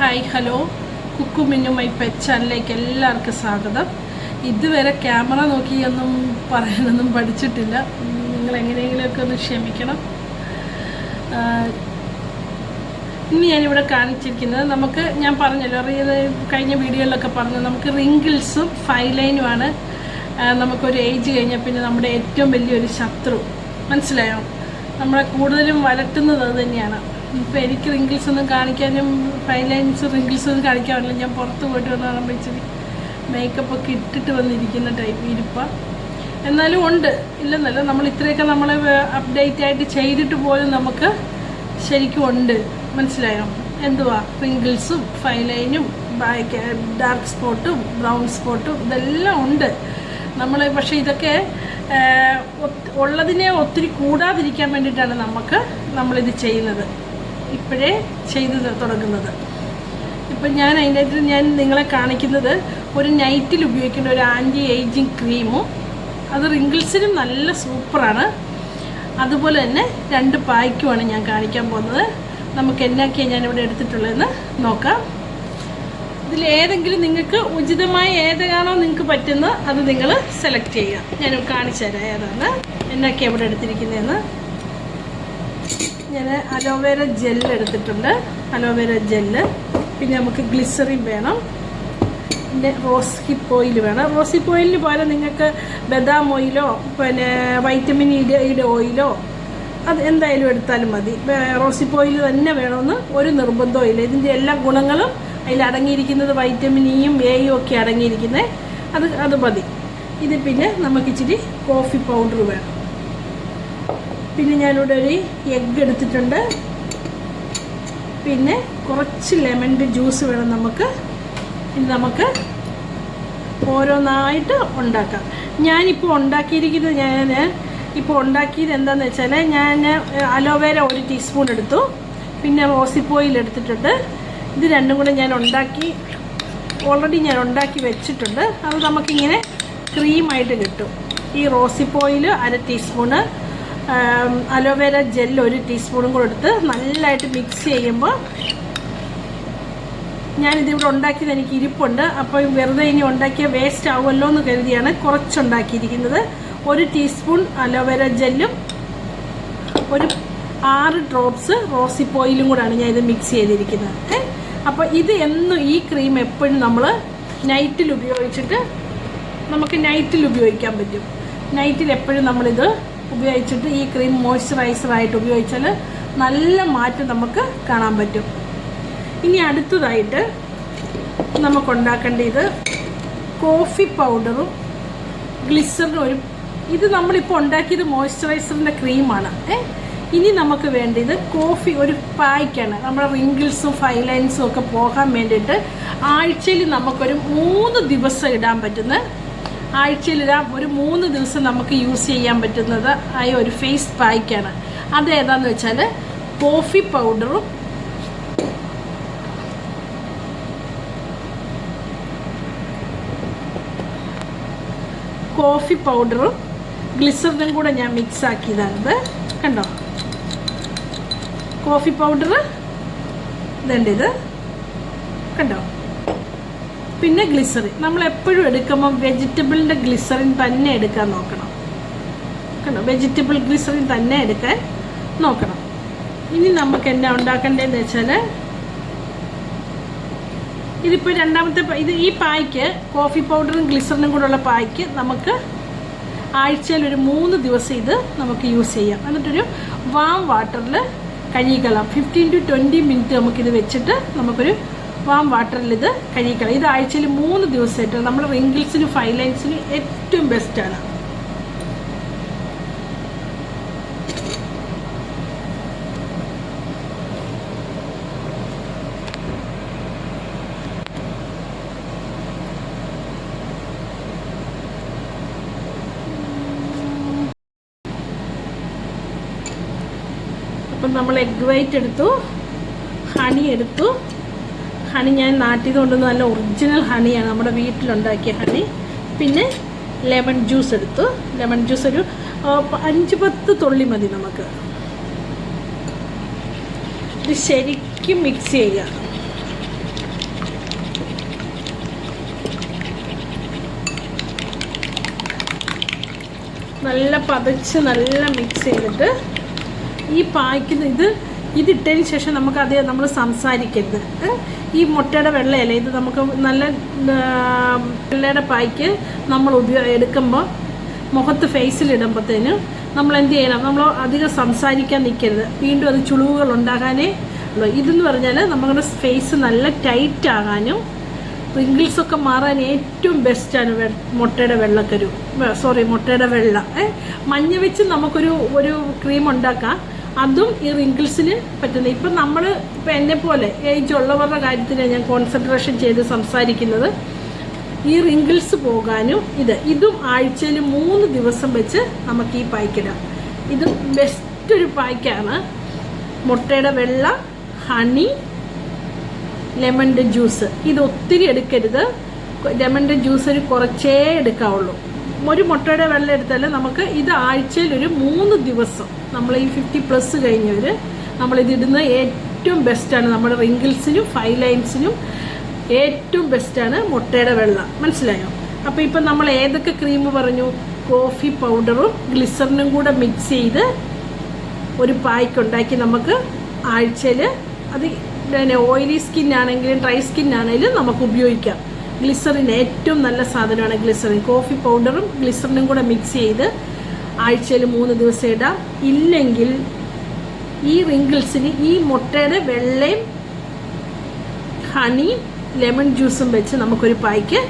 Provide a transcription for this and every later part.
Hi hello. Kukku Minnu my pet ചാനലിലേക്ക് എല്ലാവർക്കും സ്വാഗതം. ഇതുവരെ ക്യാമറ നോക്കിയൊന്നും പറയാനൊന്നും പഠിച്ചിട്ടില്ല. നിങ്ങൾ എങ്ങനെയെങ്കിലുമൊക്കെ ഒന്ന് ക്ഷമിക്കണം. ഇനി ഞാനിവിടെ കാണിച്ചിരിക്കുന്നത് നമുക്ക് ഞാൻ പറഞ്ഞല്ലോ കഴിഞ്ഞ വീഡിയോയിലൊക്കെ പറഞ്ഞു നമുക്ക് റിങ്കിൾസും ഫൈലൈനുമാണ്. നമുക്കൊരു ഏജ് കഴിഞ്ഞാൽ പിന്നെ നമ്മുടെ ഏറ്റവും വലിയൊരു ശത്രു. മനസ്സിലായോ? നമ്മളെ കൂടുതലും വരട്ടുന്നത് തന്നെയാണ്. ഇപ്പോൾ എനിക്ക് റിങ്കിൾസ് ഒന്നും കാണിക്കാനും ഫൈൻ ലൈൻസ് റിങ്കിൾസ് ഒന്നും കാണിക്കാറില്ല ഞാൻ പുറത്ത് പോയിട്ട് വന്ന് കാണുമ്പോൾ ഇച്ചിരി മേക്കപ്പ് ഒക്കെ ഇട്ടിട്ട് വന്നിരിക്കുന്ന ടൈപ്പ് ഇരിപ്പ. എന്നാലും ഉണ്ട്. ഇല്ലെന്നല്ല നമ്മൾ ഇത്രയൊക്കെ നമ്മൾ അപ്ഡേറ്റ് ആയിട്ട് ചെയ്തിട്ട് പോലും നമുക്ക് ശരിക്കും ഉണ്ട്. മനസ്സിലായോ? എന്തുവാ? റിങ്കിൾസും ഫൈലൈനും ഡാർക്ക് സ്പോട്ടും ബ്രൗൺ സ്പോട്ടും ഇതെല്ലാം ഉണ്ട്. നമ്മൾ പക്ഷേ ഇതൊക്കെ ഉള്ളതിനെ ഒത്തിരി കൂടാതിരിക്കാൻ വേണ്ടിയിട്ടാണ് നമുക്ക് നമ്മളിത് ചെയ്യുന്നത്. ഇപ്പോഴേ ചെയ്ത് തുടങ്ങുന്നത്. ഇപ്പം ഞാൻ അതിന്റെ ഞാൻ നിങ്ങളെ കാണിക്കുന്നത് ഒരു നൈറ്റിൽ ഉപയോഗിക്കുന്ന ഒരു ആന്റി ഏജിങ് ക്രീമും അത് റിങ്കിൾസിനും നല്ല സൂപ്പറാണ്. അതുപോലെ തന്നെ രണ്ട് പായ്ക്കുമാണ് ഞാൻ കാണിക്കാൻ പോകുന്നത്. നമുക്ക് എന്നൊക്കെയാണ് ഞാൻ ഇവിടെ എടുത്തിട്ടുള്ളതെന്ന് നോക്കാം. ഇതിൽ ഏതെങ്കിലും നിങ്ങൾക്ക് ഉചിതമായ ഏതാണോ നിങ്ങൾക്ക് പറ്റുന്നത് അത് നിങ്ങൾ സെലക്ട് ചെയ്യുക. ഞാൻ കാണിച്ചു തരാം ഏതാണ്. എന്നൊക്കെ ഇവിടെ എടുത്തിരിക്കുന്നതെന്ന്. ഞാൻ അലോവേര ജെൽ എടുത്തിട്ടുണ്ട്. Aloe vera gel. പിന്നെ നമുക്ക് ഗ്ലിസറിൻ വേണം. പിന്നെ റോസ് ഹിപ്പ് ഓയിൽ വേണം. റോസ് ഹിപ്പ് ഓയിലിന് പകരം നിങ്ങൾക്ക് ബദാം ഓയിലോ പിന്നെ വൈറ്റമിൻ ഇയുടെ ഓയിലോ അത് എന്തായാലും എടുത്താലും മതി. റോസ് ഹിപ്പ് ഓയിൽ തന്നെ വേണമെന്ന് ഒരു നിർബന്ധവും ഇല്ല. ഇതിന്റെ എല്ലാ ഗുണങ്ങളും അതിൽ അടങ്ങിയിരിക്കുന്നത് വൈറ്റമിൻ ഇയും എയും ഒക്കെ അടങ്ങിയിരിക്കുന്നത് അത് അത് മതി. ഇത് പിന്നെ നമുക്ക് ഇച്ചിരി കോഫി പൗഡർ വേണം. പിന്നെ ഞാനിവിടെ ഒരു എഗ്ഗ് എടുത്തിട്ടുണ്ട്. പിന്നെ കുറച്ച് ലെമണിന്റെ ജ്യൂസ് വേണം നമുക്ക്. ഇനി നമുക്ക് ഓരോന്നായിട്ട് ഉണ്ടാക്കാം. ഞാനിപ്പോൾ ഉണ്ടാക്കിയിരിക്കുന്നത് ഞാൻ ഇപ്പോൾ ഉണ്ടാക്കിയത് എന്താണെന്ന് വെച്ചാൽ ഞാൻ അലോവേര ഒരു ടീസ്പൂൺ എടുത്തു. പിന്നെ റോസിപ്പോയിൽ എടുത്തിട്ടുണ്ട്. ഇത് രണ്ടും കൂടെ ഞാൻ ഉണ്ടാക്കി ഓൾറെഡി ഞാൻ ഉണ്ടാക്കി വെച്ചിട്ടുണ്ട്. അത് നമുക്കിങ്ങനെ ക്രീമായിട്ട് കിട്ടും. ഈ റോസിപ്പോയിൽ അര ടീസ്പൂണ് അലോവേര ജെൽ ഒരു ടീസ്പൂണും കൂടെ എടുത്ത് നല്ലതായിട്ട് മിക്സ് ചെയ്യുമ്പോൾ ഞാനിതിവിടെ ഉണ്ടാക്കിയത് എനിക്ക് ഇരിപ്പുണ്ട്. അപ്പോൾ വെറുതെ ഇനി ഉണ്ടാക്കിയ വേസ്റ്റ് ആവുമല്ലോ എന്ന് കരുതിയാണ് കുറച്ചുണ്ടാക്കിയിരിക്കുന്നത്. ഒരു ടീസ്പൂൺ അലോവേര ജെല്ലും ഒരു ആറ് ഡ്രോപ്സ് റോസിപ്പ് ഓയിലും കൂടാണ് ഞാൻ ഇത് മിക്സ് ചെയ്തിരിക്കുന്നത്. അപ്പോൾ ഇത് എന്നും ഈ ക്രീം എപ്പോഴും നമ്മൾ നൈറ്റിൽ ഉപയോഗിച്ചിട്ട് നമുക്ക് നൈറ്റിൽ ഉപയോഗിക്കാൻ പറ്റും. നൈറ്റിൽ എപ്പോഴും നമ്മളിത് ഉപയോഗിച്ചിട്ട് ഈ ക്രീം മോയ്സ്ചറൈസറായിട്ട് ഉപയോഗിച്ചാൽ നല്ല മാറ്റം നമുക്ക് കാണാൻ പറ്റും. ഇനി അടുത്തതായിട്ട് നമുക്കുണ്ടാക്കേണ്ടത് കോഫി പൗഡറും ഗ്ലിസറിനും ഒരു ഇത് നമ്മളിപ്പോൾ ഉണ്ടാക്കിയത് മോയ്സ്ചറൈസറിന്റെ ക്രീമാണ് ഏ? ഇനി നമുക്ക് വേണ്ടത് കോഫി ഒരു പായ്ക്കാണ്. നമ്മുടെ റിങ്കിൾസും ഫൈലൈൻസും ഒക്കെ പോകാൻ വേണ്ടിയിട്ട് ആഴ്ചയിൽ നമുക്കൊരു മൂന്ന് ദിവസം ഇടാൻ പറ്റുന്ന ആഴ്ചയിൽ ഒരു മൂന്ന് ദിവസം നമുക്ക് യൂസ് ചെയ്യാൻ പറ്റുന്നത് ആയ ഒരു ഫേസ് പായ്ക്കാണ് അത് ഏതാന്ന് വെച്ചാൽ കോഫി പൗഡറും കോഫി പൗഡറും ഗ്ലിസറിനും കൂടെ ഞാൻ മിക്സ് ആക്കിയതാണിത്. കണ്ടോ? കോഫി പൗഡർ ഇതുണ്ട് ഇത് കണ്ടോ? പിന്നെ ഗ്ലിസറിൻ നമ്മൾ എപ്പോഴും എടുക്കുമ്പോൾ വെജിറ്റബിളിന്റെ ഗ്ലിസറിൻ തന്നെ എടുക്കാൻ നോക്കണം. കണ്ടോ? വെജിറ്റബിൾ ഗ്ലിസറിൻ തന്നെ എടുക്കാൻ നോക്കണം. ഇനി നമുക്ക് എന്നാ ഉണ്ടാക്കേണ്ടതെന്ന് വെച്ചാൽ ഇതിപ്പോൾ രണ്ടാമത്തെ ഇത് ഈ പായ്ക്ക് കോഫി പൗഡറും ഗ്ലിസറിനും കൂടെ ഉള്ള പായ്ക്ക് നമുക്ക് ആഴ്ചയിൽ ഒരു മൂന്ന് ദിവസം ഇത് നമുക്ക് യൂസ് ചെയ്യാം. എന്നിട്ടൊരു വാം വാട്ടറിൽ കഴുകിക്കളാം ഫിഫ്റ്റീൻ ടു ട്വന്റി മിനിറ്റ് നമുക്കിത് വെച്ചിട്ട് നമുക്കൊരു വാം വാട്ടറിൽ ഇത് കഴിക്കണം ഇത് ആഴ്ചയിൽ മൂന്ന് ദിവസമായിട്ട് നമ്മൾ റിങ്കിൾസിനും ഫൈലൈൻസിനും ഏറ്റവും ബെസ്റ്റാണ് അപ്പം നമ്മൾ എഗ് വൈറ്റ് എടുത്തു ഹണി എടുത്തു ഹണി ഞാൻ നാട്ടിൽ കൊണ്ടുവന്ന് നല്ല ഒറിജിനൽ ഹണിയാണ് നമ്മുടെ വീട്ടിലുണ്ടാക്കിയ ഹണി പിന്നെ ലെമൺ ജ്യൂസ് എടുത്തു. ലെമൺ ജ്യൂസ് ഒരു അഞ്ച് പത്ത് തുള്ളി മതി നമുക്ക്. ഇത് ശരിക്കും മിക്സ് ചെയ്യുക. നല്ല പതച്ച് നല്ല മിക്സ് ചെയ്തിട്ട് ഈ പായ്ക്കുന്ന ഇത് ഇതിട്ടതിന് ശേഷം നമുക്ക് അത് നമ്മൾ സംസാരിക്കരുത് ഈ മുട്ടയുടെ വെള്ളയല്ലേ? ഇത് നമുക്ക് നല്ല വെള്ളയുടെ പായ്ക്ക് നമ്മൾ ഉപയോഗ എടുക്കുമ്പോൾ മുഖത്ത് ഫേസിലിടുമ്പോഴത്തേനും നമ്മൾ എന്ത് ചെയ്യണം? നമ്മൾ അധികം സംസാരിക്കാൻ നിൽക്കരുത് വീണ്ടും അത് ചുളിവുകൾ ഉണ്ടാകാനേ ഉള്ളൂ. ഇതെന്ന് പറഞ്ഞാൽ നമ്മുടെ ഫേസ് നല്ല ടൈറ്റ് ആകാനും റിങ്കിൾസ് ഒക്കെ മാറാൻ ഏറ്റവും ബെസ്റ്റാണ് വെ മുട്ടയുടെ വെള്ളക്കരു. സോറി മുട്ടയുടെ വെള്ള. മഞ്ഞ വെച്ച് നമുക്കൊരു ഒരു ക്രീം ഉണ്ടാക്കാം. അതും ഈ റിങ്കിൾസിന് പറ്റുന്ന. ഇപ്പം നമ്മൾ ഇപ്പം എന്നെ പോലെ ഏജ് ഉള്ളവരുടെ കാര്യത്തിലാണ് ഞാൻ കോൺസെൻട്രേഷൻ ചെയ്ത് സംസാരിക്കുന്നത്. ഈ റിങ്കിൾസ് പോകാനും ഇത്. ഇതും ആഴ്ചയിൽ മൂന്ന് ദിവസം വെച്ച് നമുക്ക് ഈ പായ്ക്കിടാം. ഇത് ബെസ്റ്റ് ഒരു പായ്ക്കാണ്. മുട്ടയുടെ വെള്ള ഹണി ലെമണിന്റെ ജ്യൂസ് ഇത് ഒത്തിരി എടുക്കരുത്. ലെമണിന്റെ ജ്യൂസ് ഒരു കുറച്ചേ എടുക്കാവുള്ളൂ. ഒരു മുട്ടയുടെ വെള്ളം എടുത്താൽ നമുക്ക് ഇത് ആഴ്ചയിൽ ഒരു മൂന്ന് ദിവസം നമ്മൾ ഈ ഫിഫ്റ്റി പ്ലസ് കഴിഞ്ഞവർ നമ്മളിതിടുന്ന ഏറ്റവും ബെസ്റ്റാണ് നമ്മുടെ റിങ്കിൾസിനും ഫൈവ് ലൈൻസിനും ഏറ്റവും ബെസ്റ്റാണ് മുട്ടയുടെ വെള്ളം. മനസ്സിലായോ? അപ്പോൾ ഇപ്പം നമ്മൾ ഏതൊക്കെ ക്രീം പറഞ്ഞു? കോഫി പൗഡറും ഗ്ലിസറിനും കൂടെ മിക്സ് ചെയ്ത് ഒരു പായ്ക്ക് ഉണ്ടാക്കി നമുക്ക് ആഴ്ചയിൽ അത് പിന്നെ ഓയിലി സ്കിൻ ആണെങ്കിലും ഡ്രൈ സ്കിൻ ആണെങ്കിലും നമുക്ക് ഉപയോഗിക്കാം. ഗ്ലിസറിൻ ഏറ്റവും നല്ല സാധനമാണ് ഗ്ലിസറിൻ കോഫി പൗഡറും ഗ്ലിസറിനും കൂടെ മിക്സ് ചെയ്ത് ആഴ്ചയിൽ മൂന്ന് ദിവസം ഇടാം. ഇല്ലെങ്കിൽ ഈ റിങ്കിൾസിന് ഈ മുട്ടയുടെ വെള്ളയും ഹണി ലെമൺ ജ്യൂസും വെച്ച് നമുക്കൊരു പായ്ക്ക്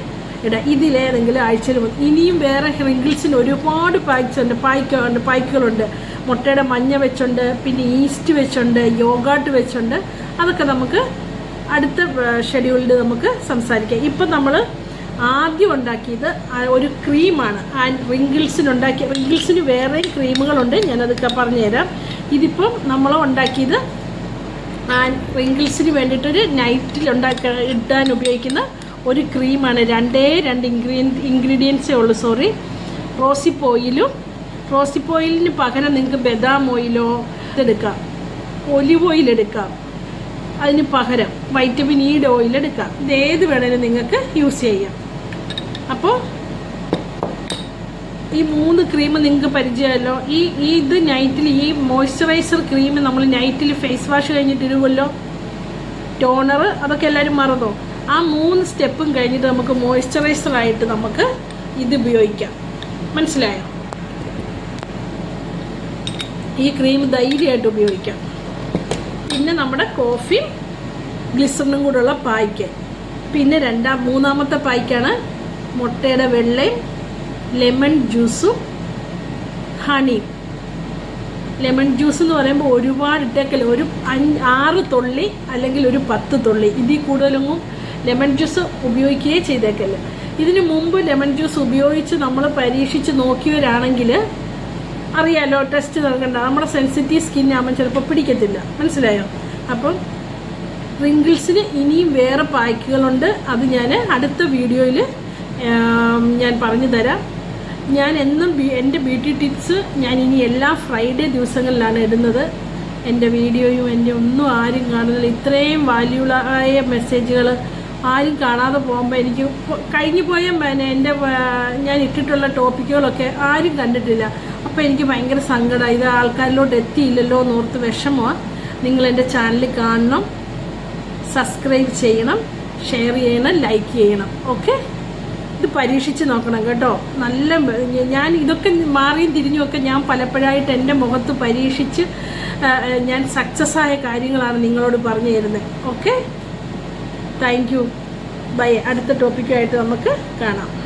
ഇടാം. ഇതിലേതെങ്കിലും ആഴ്ചയിൽ ഇനിയും വേറെ റിങ്കിൾസിന് ഒരുപാട് പായ്ക്സ് ഉണ്ട്. പായ്ക്കുണ്ട് പായ്ക്കുകളുണ്ട്. മുട്ടയുടെ മഞ്ഞ വെച്ചുണ്ട് പിന്നെ ഈസ്റ്റ് വെച്ചുണ്ട് യോഗാട്ട് വെച്ചുണ്ട്. അതൊക്കെ നമുക്ക് അടുത്ത ഷെഡ്യൂളിൽ നമുക്ക് സംസാരിക്കാം. ഇപ്പം നമ്മൾ ആദ്യം ഉണ്ടാക്കിയത് ഒരു ക്രീമാണ്. ആൻഡ് റിങ്കിൾസിന് ഉണ്ടാക്കിയ റിങ്കിൾസിന് വേറെയും ക്രീമുകളുണ്ട് ഞാനതൊക്കെ പറഞ്ഞുതരാം. ഇതിപ്പം നമ്മൾ ഉണ്ടാക്കിയത് ആൻഡ് റിങ്കിൾസിന് വേണ്ടിയിട്ടൊരു നൈറ്റിൽ ഉണ്ടാക്കാൻ ഇടാൻ ഉപയോഗിക്കുന്ന ഒരു ക്രീമാണ്. രണ്ടേ രണ്ട് ഇൻഗ്രീഡിയൻ ഇൻഗ്രീഡിയൻസേ ഉള്ളൂ സോറി. റോസിപ്പ് ഓയിലും റോസിപ്പ് ഓയിലിന് പകരം നിങ്ങൾക്ക് ബദാം ഓയിലോ എടുക്കാം ഒലിവ് ഓയിൽ എടുക്കാം. അതിന് പകരം വൈറ്റമിൻ ഇയുടെ ഓയിൽ എടുക്കാം. ഇത് ഏത് വേണേലും നിങ്ങൾക്ക് യൂസ് ചെയ്യാം. അപ്പോൾ ഈ മൂന്ന് ക്രീം നിങ്ങൾക്ക് പരിചയമല്ലോ ഈ ഇത് നൈറ്റിൽ ഈ മോയ്സ്ചറൈസർ ക്രീം നമ്മൾ നൈറ്റിൽ ഫേസ് വാഷ് കഴിഞ്ഞിട്ട് ഇരുവല്ലോ ടോണർ അതൊക്കെ എല്ലാവരും മറന്നോ? ആ മൂന്ന് സ്റ്റെപ്പും കഴിഞ്ഞിട്ട് നമുക്ക് മോയ്സ്ചറൈസർ ആയിട്ട് നമുക്ക് ഇത് ഉപയോഗിക്കാം. മനസ്സിലായോ? ഈ ക്രീം ധൈര്യമായിട്ട് ഉപയോഗിക്കാം. പിന്നെ നമ്മുടെ കോഫി ഗ്ലിസറിനും കൂടെയുള്ള പായ്ക്ക്. പിന്നെ രണ്ടാം മൂന്നാമത്തെ പായ്ക്കാണ് മുട്ടയുടെ വെള്ളയും ലെമൺ ജ്യൂസും ഹണിയും ലെമൺ ജ്യൂസ് എന്ന് പറയുമ്പോൾ ഒരുപാട് ഇട്ടേക്കല്ല? ഒരു അഞ്ച് ആറ് തുള്ളി അല്ലെങ്കിൽ ഒരു പത്ത് തുള്ളി. ഇതിൽ കൂടുതലൊന്നും ലെമൺ ജ്യൂസ് ഉപയോഗിക്കുകയേ ചെയ്തേക്കല്ല. ഇതിന് മുമ്പ് ലെമൺ ജ്യൂസ് ഉപയോഗിച്ച് നമ്മൾ പരീക്ഷിച്ച് നോക്കിയവരാണെങ്കിൽ അറിയാലോ ടെസ്റ്റ് നൽകണ്ട നമ്മുടെ സെൻസിറ്റീവ് സ്കിൻ ആകുമ്പോൾ ചിലപ്പോൾ പിടിക്കത്തില്ല. മനസ്സിലായോ? അപ്പം റിങ്കിൾസിന് ഇനിയും വേറെ പായ്ക്കുകളുണ്ട്. അത് ഞാൻ അടുത്ത വീഡിയോയിൽ ഞാൻ പറഞ്ഞു തരാം. ഞാൻ എന്നും എന്റെ ബ്യൂട്ടി ടിപ്സ് ഞാൻ ഇനി എല്ലാ ഫ്രൈഡേ ദിവസങ്ങളിലാണ് ഇടുന്നത്. എന്റെ വീഡിയോയും എന്റെ ഒന്നും ആരും കാണുന്നില്ല. ഇത്രയും വാല്യൂളായ മെസ്സേജുകൾ ആരും കാണാതെ പോകുമ്പോൾ എനിക്ക് കഴിഞ്ഞു പോയ പിന്നെ എന്റെ ഞാൻ ഇട്ടിട്ടുള്ള ടോപ്പിക്കുകളൊക്കെ ആരും കണ്ടിട്ടില്ല. അപ്പോൾ എനിക്ക് ഭയങ്കര സങ്കടമാണ് ഇത് ആൾക്കാരിലോട്ട് എത്തിയില്ലല്ലോ എന്ന് ഓർത്ത് വിഷമമാണ് നിങ്ങൾ എന്റെ ചാനൽ കാണണം സബ്സ്ക്രൈബ് ചെയ്യണം ഷെയർ ചെയ്യണം ലൈക്ക് ചെയ്യണം. ഓക്കെ ഇത് പരീക്ഷിച്ച് നോക്കണം കേട്ടോ. നല്ല ഞാൻ ഇതൊക്കെ മാറിയും തിരിഞ്ഞുമൊക്കെ ഞാൻ പലപ്പോഴായിട്ട് എന്റെ മുഖത്ത് പരീക്ഷിച്ച് ഞാൻ സക്സസ് ആയ കാര്യങ്ങളാണ് നിങ്ങളോട് പറഞ്ഞു തരുന്നത്. ഓക്കെ താങ്ക് യു ബൈ അടുത്ത ടോപ്പിക്കായിട്ട് നമുക്ക് കാണാം.